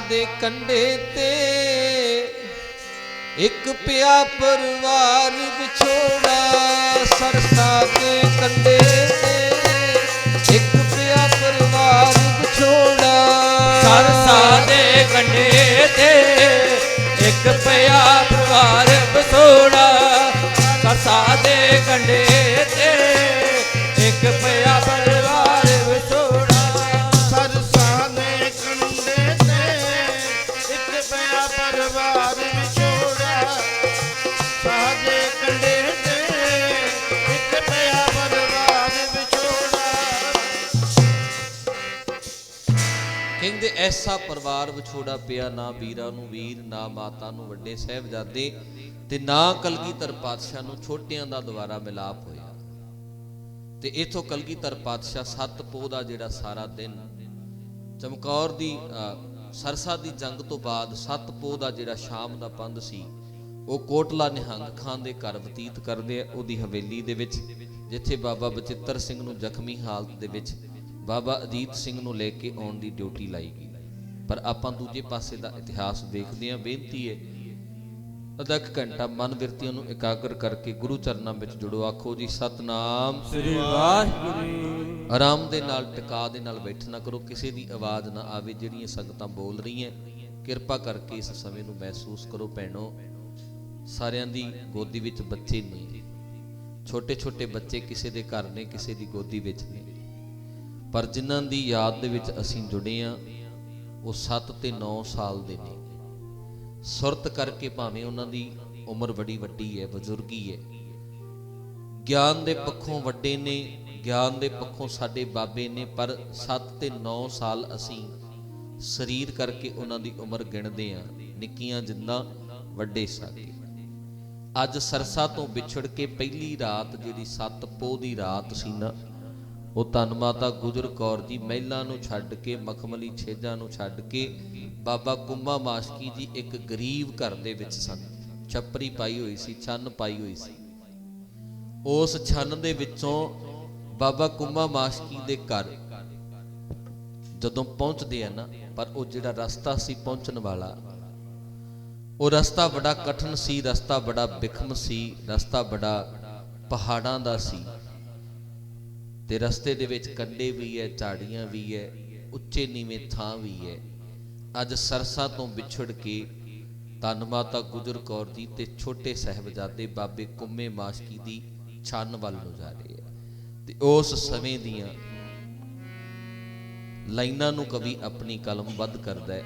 ਦੇ ਕੰਢੇ ਤੇ ਇੱਕ ਪਿਆ ਪਰਿਵਾਰ ਵਿਛੋੜਾ ਸਰਸਾ ਦੇ ਕੰਢੇ ਕਹਿੰਦੇ, ਐਸਾ ਪਰਿਵਾਰ ਵਿਛੋੜਾ ਪਿਆ ਨਾ ਵੀਰਾਂ ਨੂੰ ਵੀਰ, ਨਾ ਮਾਤਾ ਨੂੰ ਵੱਡੇ ਸਹਿਬਜ਼ਾਦੇ ਤੇ ਨਾ ਕਲਗੀਧਰ ਪਾਤਸ਼ਾਹ ਨੂੰ ਛੋਟਿਆਂ ਦਾ ਦੁਆਰਾ ਮਿਲਾਪ ਹੋਇਆ। ਤੇ ਇਥੋਂ ਕਲਗੀਧਰ ਪਾਤਸ਼ਾਹ ਸੱਤ ਦਾ ਜਿਹੜਾ ਸਾਰਾ ਦਿਨ ਚਮਕੌਰ ਦੀ ਸਰਸਾ ਦੀ ਜੰਗ ਤੋਂ ਬਾਅਦ ਸੱਤ ਪੋਹ ਦਾ ਜਿਹੜਾ ਸ਼ਾਮ ਦਾ ਪੰਧ ਸੀ, ਉਹ ਕੋਟਲਾ ਨਿਹੰਗ ਖਾਨ ਦੇ ਘਰ ਬਤੀਤ ਕਰਦੇ ਆ, ਉਹਦੀ ਹਵੇਲੀ ਦੇ ਵਿੱਚ, ਜਿੱਥੇ ਬਾਬਾ ਬਚਿੱਤਰ ਸਿੰਘ ਨੂੰ ਜ਼ਖਮੀ ਹਾਲਤ ਦੇ ਵਿੱਚ ਬਾਬਾ ਅਜੀਤ ਸਿੰਘ ਨੂੰ ਲੈ ਕੇ ਆਉਣ ਦੀ ਡਿਊਟੀ ਲਾਈ ਗਈ। ਪਰ ਆਪਾਂ ਦੂਜੇ ਪਾਸੇ ਦਾ ਇਤਿਹਾਸ ਦੇਖਦੇ ਹਾਂ ਬੇਨਤੀ ਹੈ ਅੱਧਾ ਘੰਟਾ ਮਨ ਬਿਰਤੀਆਂ ਨੂੰ ਇਕਾਗਰ ਕਰਕੇ ਗੁਰੂ ਚਰਨਾਂ ਵਿੱਚ ਜੁੜੋ। ਆਖੋ ਜੀ ਸਤਨਾਮ। ਸ੍ਰੀ ਵਾਹਿਗੁਰੂ। ਆਰਾਮ ਦੇ ਨਾਲ ਟਿਕਾ ਦੇ ਨਾਲ ਬੈਠਣਾ ਕਰੋ। ਕਿਸੇ ਦੀ ਆਵਾਜ਼ ਨਾ ਆਵੇ ਜਿਹੜੀਆਂ ਸੰਗਤਾਂ ਬੋਲ ਰਹੀਆਂ ਕਿਰਪਾ ਕਰਕੇ ਇਸ ਸਮੇਂ ਨੂੰ ਮਹਿਸੂਸ ਕਰੋ ਭੈਣੋ। ਸਾਰਿਆਂ ਦੀ ਗੋਦੀ ਵਿੱਚ ਬੱਚੇ ਨੇ ਛੋਟੇ ਛੋਟੇ ਬੱਚੇ ਕਿਸੇ ਦੇ ਘਰ ਨੇ ਕਿਸੇ ਦੀ ਗੋਦੀ ਵਿੱਚ ਨੇ। ਪਰ ਜਿਨ੍ਹਾਂ ਦੀ ਯਾਦ ਦੇ ਵਿੱਚ ਅਸੀਂ ਜੁੜੇ ਆ, ਉਹ 7 ਤੇ 9 ਸਾਲ ਦੇ ਨੇ। ਸੁਰਤ ਕਰਕੇ ਭਾਵੇਂ ਉਹਨਾਂ ਦੀ ਉਮਰ ਬੜੀ ਵੱਡੀ ਹੈ, ਬਜ਼ੁਰਗੀ ਹੈ। ਗਿਆਨ ਦੇ ਪੱਖੋਂ ਵੱਡੇ ਨੇ, ਗਿਆਨ ਦੇ ਪੱਖੋਂ ਸਾਡੇ ਬਾਬੇ ਨੇ, ਪਰ 7 ਤੇ 9 ਸਾਲ ਅਸੀਂ ਸਰੀਰ ਕਰਕੇ ਉਹਨਾਂ ਦੀ ਉਮਰ ਗਿਣਦੇ ਆ, ਨਿੱਕੀਆਂ ਜਿੰਦਾਂ ਵੱਡੇ ਸਾਗੇ ਅੱਜ ਸਰਸਾ ਤੋਂ ਵਿਛੜ ਕੇ ਪਹਿਲੀ ਰਾਤ ਜਿਹੜੀ 7 ਪੋਹ ਦੀ ਰਾਤ ਸੀ ਨਾ ਉਹ ਧੰਨ ਮਾਤਾ ਗੁਜਰ ਕੌਰ ਜੀ ਮਹਿਲਾ ਨੂੰ ਛੱਡ ਕੇ, ਮਖਮਲੀ ਛੇਜਾਂ ਨੂੰ ਛੱਡ ਕੇ, ਬਾਬਾ ਕੁੰਮਾ ਮਾਸ਼ਕੀ ਜੀ ਇੱਕ ਗਰੀਬ ਘਰ ਦੇ ਵਿੱਚ ਸਨ। ਛੱਪਰੀ ਪਾਈ ਹੋਈ ਸੀ, ਛੰਨ ਪਾਈ ਹੋਈ ਸੀ। ਉਸ ਛੰਨ ਦੇ ਵਿੱਚੋਂ ਬਾਬਾ ਕੁੰਮਾ ਮਾਸ਼ਕੀ ਦੇ ਘਰ ਜਦੋਂ ਪਹੁੰਚਦੇ ਆ ਨਾ, ਪਰ ਉਹ ਜਿਹੜਾ ਰਸਤਾ ਸੀ ਪਹੁੰਚਣ ਵਾਲਾ, ਉਹ ਰਸਤਾ ਬੜਾ ਕਠਿਨ ਸੀ, ਰਸਤਾ ਬੜਾ ਬਿਖਮ ਸੀ, ਰਸਤਾ ਬੜਾ ਪਹਾੜਾਂ ਦਾ ਸੀ। ਤੇ ਰਸਤੇ ਦੇ ਵਿੱਚ ਕੰਡੇ ਵੀ ਹੈ ਝਾੜੀਆਂ ਵੀ ਹੈ ਉੱਚੇ ਨੀਵੇਂ ਥਾਂ ਵੀ ਹੈ ਅੱਜ ਸਰਸਾ ਤੋਂ ਵਿਛੜ ਕੇ ਧੰਨ ਮਾਤਾ ਗੁਜਰ ਕੌਰ ਜੀ ਤੇ ਛੋਟੇ ਸਹਿਬਜ਼ਾਦੇ ਬਾਬੇ ਕੁੰਮੇ ਮਾਸ਼ਕੀ ਦੀ ਛੰਨ ਵੱਲ ਨੂੰ ਜਾ ਰਹੇ ਹੈ ਤੇ ਉਸ ਸਮੇਂ ਦੀਆਂ ਲਾਈਨਾਂ ਨੂੰ ਕਵੀ ਆਪਣੀ ਕਲਮ ਵੱਧ ਕਰਦਾ ਹੈ